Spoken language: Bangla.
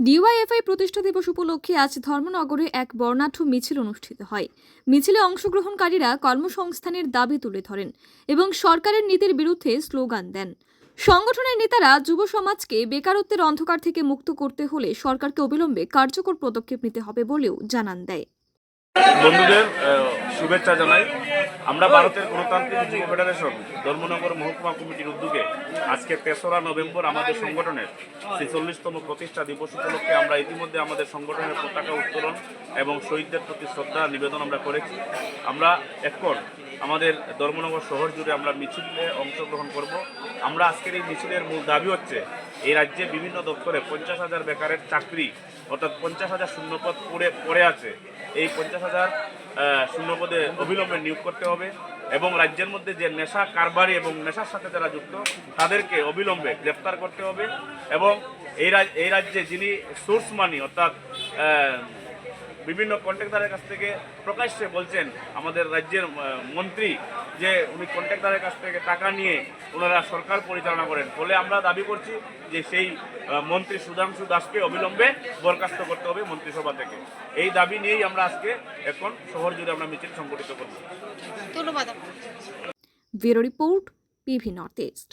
ডিওয়াইএফআই প্রতিষ্ঠা দিবস উপলক্ষে আজ ধর্মনগরে এক বর্ণাঢ্য মিছিল অনুষ্ঠিত হয়। মিছিলে অংশগ্রহণকারীরা কর্মসংস্থানের দাবি তুলে ধরেন এবং সরকারের নীতির বিরুদ্ধে স্লোগান দেন। সংগঠনের নেতারা যুব সমাজকে বেকারত্বের অন্ধকার থেকে মুক্ত করতে হলে সরকারকে অবিলম্বে কার্যকর পদক্ষেপ নিতে হবে বলেও জানান দেয়। শুভেচ্ছা জানাই। আমরা ভারতের গণতান্ত্রিক যুব ফেডারেশন, ধর্মনগর মহকুমা কমিটির উদ্যোগে আজকে তেসরা নভেম্বর আমাদের সংগঠনের ছেচল্লিশতম প্রতিষ্ঠা দিবস উপলক্ষে আমরা ইতিমধ্যে আমাদের সংগঠনের পতাকা উত্তোলন এবং শহীদদের প্রতি শ্রদ্ধা নিবেদন আমরা করেছি। আমরা এখন আমাদের ধর্মনগর শহর জুড়ে আমরা মিছিলে অংশগ্রহণ করব। আমরা আজকের এই মিছিলের মূল দাবি হচ্ছে, এই রাজ্যে বিভিন্ন দপ্তরে পঞ্চাশ হাজার বেকারের চাকরি অর্থাৎ পঞ্চাশ হাজার শূন্যপদ পড়ে পড়ে আছে। এই পঞ্চাশ হাজার শূন্যপদে অবিলম্বে নিয়োগ করতে হবে এবং রাজ্যের মধ্যে যে নেশা কারবারি এবং নেশার সাথে যারা যুক্ত, তাদেরকে অবিলম্বে গ্রেপ্তার করতে হবে এবং এই এই রাজ্যে যিনি সোর্স মানি অর্থাৎ বিভিন্ন কন্ট্রাক্টারের কাছ থেকে প্রকাশ্যে বলছেন আমাদের রাজ্যের মন্ত্রী যে উনি কন্ট্রাক্টারের কাছ থেকে টাকা নিয়ে ওনারা সরকার পরিচালনা করেন। ফলে আমরা দাবি করছি যে সেই মন্ত্রী সুধাংশু দাসকে অবিলম্বে বরখাস্ত করতে এই দাবি নিয়েই আমরা আজকে এখন শহর জুড়ে আমরা মিছিল সংগঠিত করব। ধন্যবাদ bureau report P V north east.